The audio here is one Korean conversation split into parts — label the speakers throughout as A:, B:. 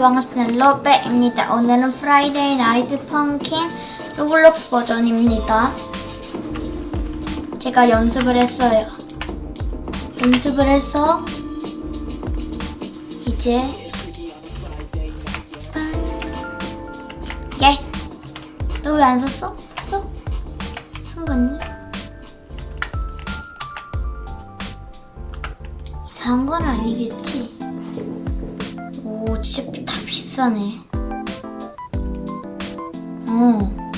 A: 반갑습니다. 러베입니다. 오늘은 프라이데이 나이트 펑킨 로블록스 버전입니다. 제가 연습을 했어요. 연습을 해서 이제 예. 너 왜 안? 썼어? 쓴 거니? 이상한 건 아니겠지? 오, 진짜 다 비싸네. 어,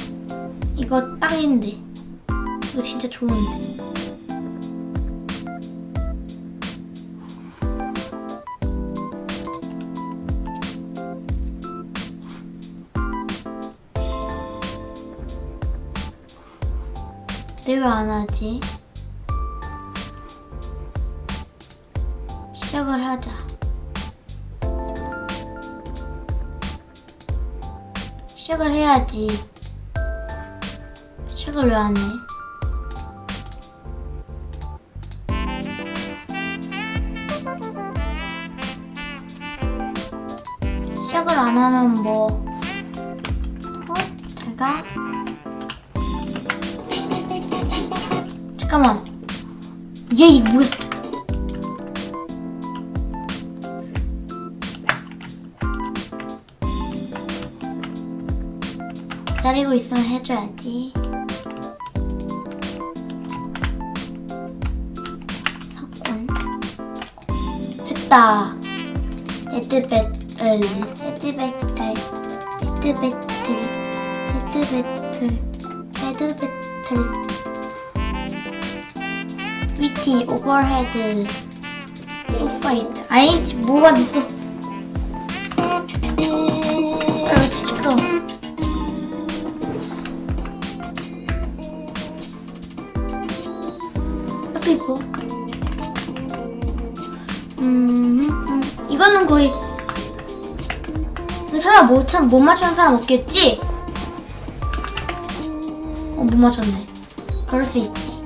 A: 이거 딱인데. 이거 진짜 좋은데. 내가 안 하지? 시작을 하자. 시작을 해야지. 시작을 왜 안 해? 시작을 안 하면 뭐? 어? 잘 가? 잠깐만. 얘, 이 뭐야? 기다리고 있으면 해줘야지. 샀군. 됐다. 데드 배틀, 데드 배틀, 데드 배틀, 데드 배틀, 데드 배틀. 위티 오버헤드 푸파이트 아니지 뭐가 됐어 아, 왜 이렇게 시끄러워 거의 그 사람 못, 참, 못 맞추는 사람 없겠지? 어, 못 맞췄네. 그럴 수 있지.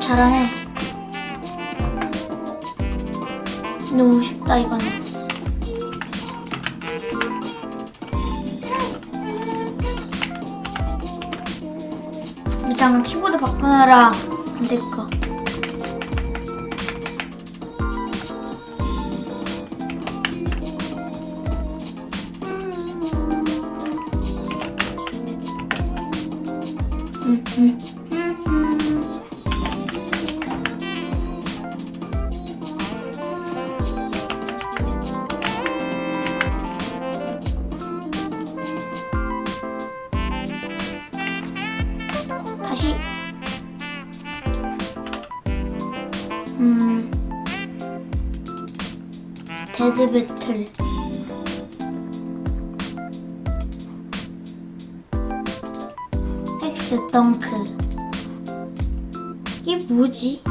A: 잘하네. 너무 쉽다 이거는. 잠깐 키보드 바꾸느라 안 될까. 데드 배틀 엑스 덩크 이게 뭐지?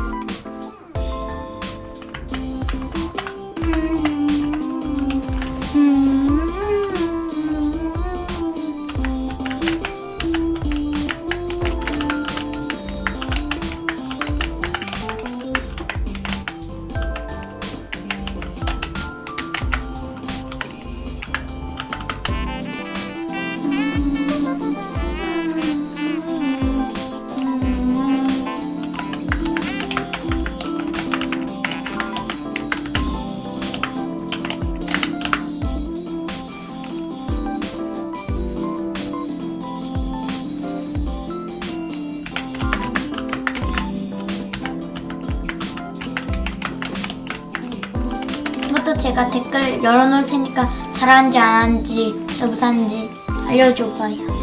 A: 제가 댓글 열어놓을 테니까 잘하는지 안 하는지 잘 못하는지 알려줘 봐요.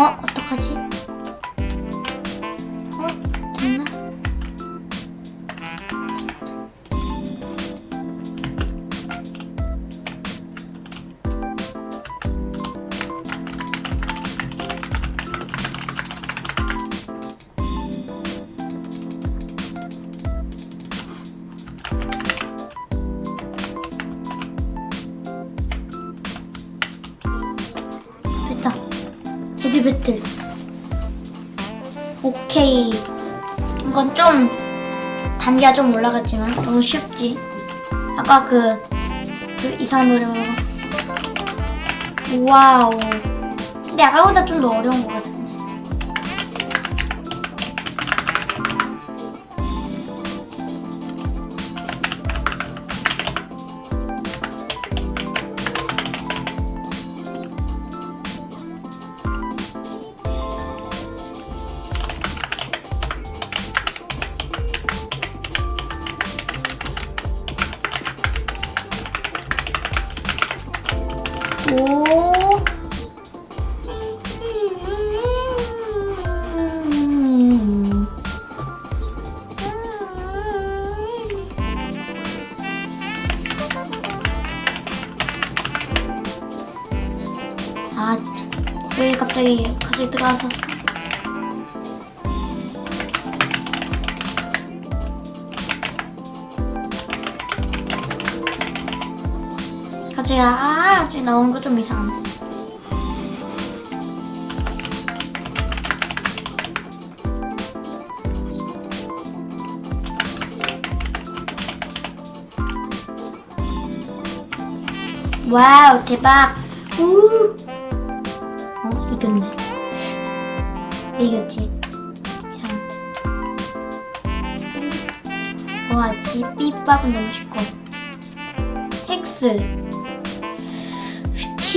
A: あ、あったかじ。 헤드 배틀. 오케이. 이건 좀 단계가 좀 올라갔지만 너무 쉽지. 아까 그, 그 이상한 노래. 와우. 근데 아까보다 좀 더 어려운 것 같은 오. 아, 왜 갑자기 갑자기 들어와서 갑자기 아 갑자기 나오는 거좀 이상한데. 와우 대박. 우. 어 이겼네. 왜 이겼지. 이상한데. 와 지삐밥은 너무 쉽고 텍스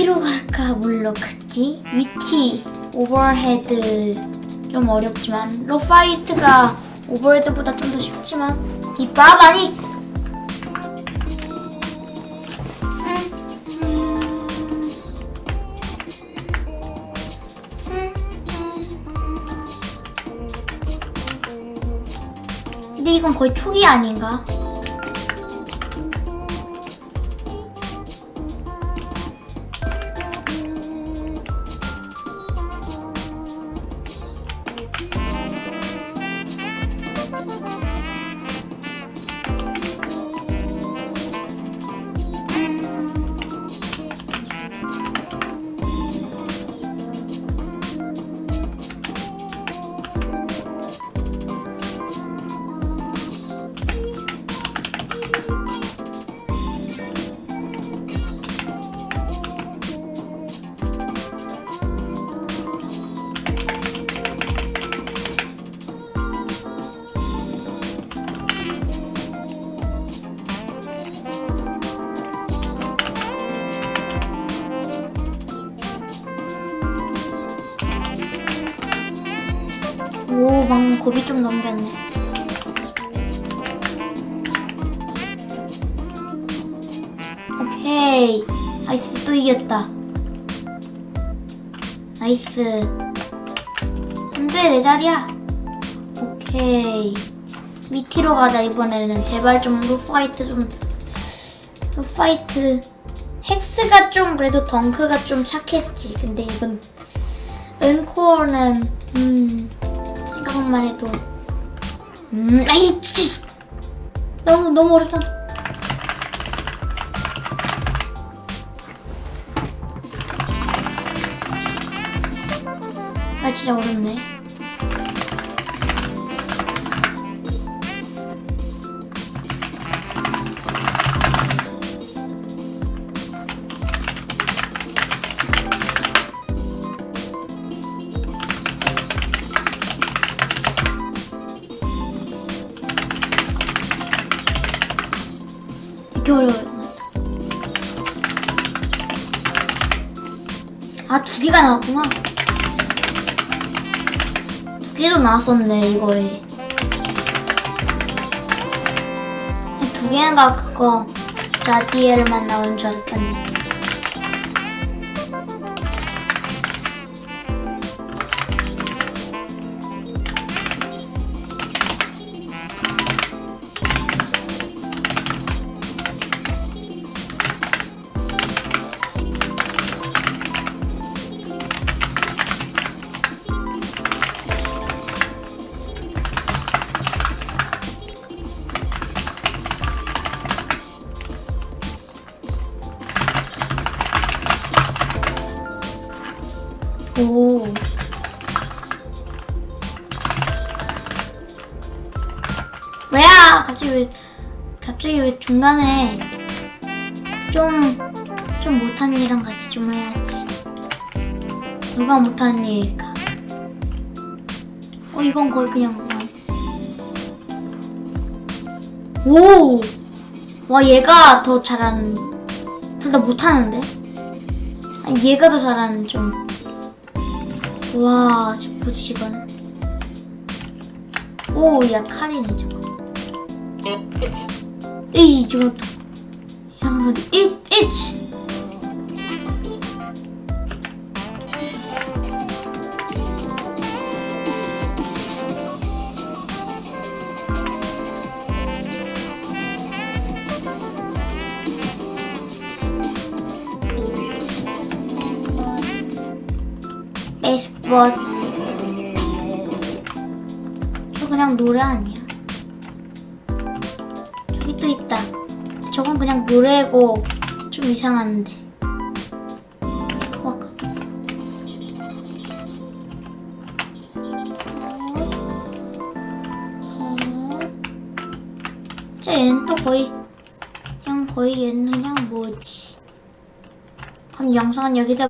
A: 위티로 갈까 물로 갔지 위티 오버헤드 좀 어렵지만. 로파이트가 오버헤드보다 좀 더 쉽지만. 빗밥 아니 근데 이건 거의 초기 아닌가? 오, 방금 고비 좀 넘겼네. 오케이. 나이스, 또 이겼다. 나이스. 안 돼, 내 자리야. 오케이. 위티로 가자, 이번에는. 제발 좀 루파이트 좀. 루파이트. 헥스가 좀, 그래도 덩크가 좀 착했지. 근데 이건. 은코어는, 음. 생각만 해도. 음 아이 진짜 너무 너무 어렵잖아. 아 진짜 어렵네 이렇게 어려워요. 아 두 개가 나왔구나. 두 개도 나왔었네 이거에. 두 개가 그거 자디엘만 나오는 줄 알았더니 오. 뭐야? 갑자기 왜 갑자기 왜 중간에 좀 좀 못한 일이랑 같이 좀 해야지. 누가 못한 일일까? 어 이건 거의 그냥 그건. 오. 와 얘가 더 잘하는 둘 다 못하는데? 얘가 더 잘하는 좀. 와, 저 뭐지 이건? 오, 야 칼이네 저거. 에이, 저거 또 이상한 소리. 잇, 잇. 에스벗. 저 그냥 노래 아니야? 저기 또 있다. 저건 그냥 노래고 좀 이상한데. 와. 어. 진짜 얘는 또 거의 그냥 거의 얘는 그냥 뭐지? 그럼 영상은 여기다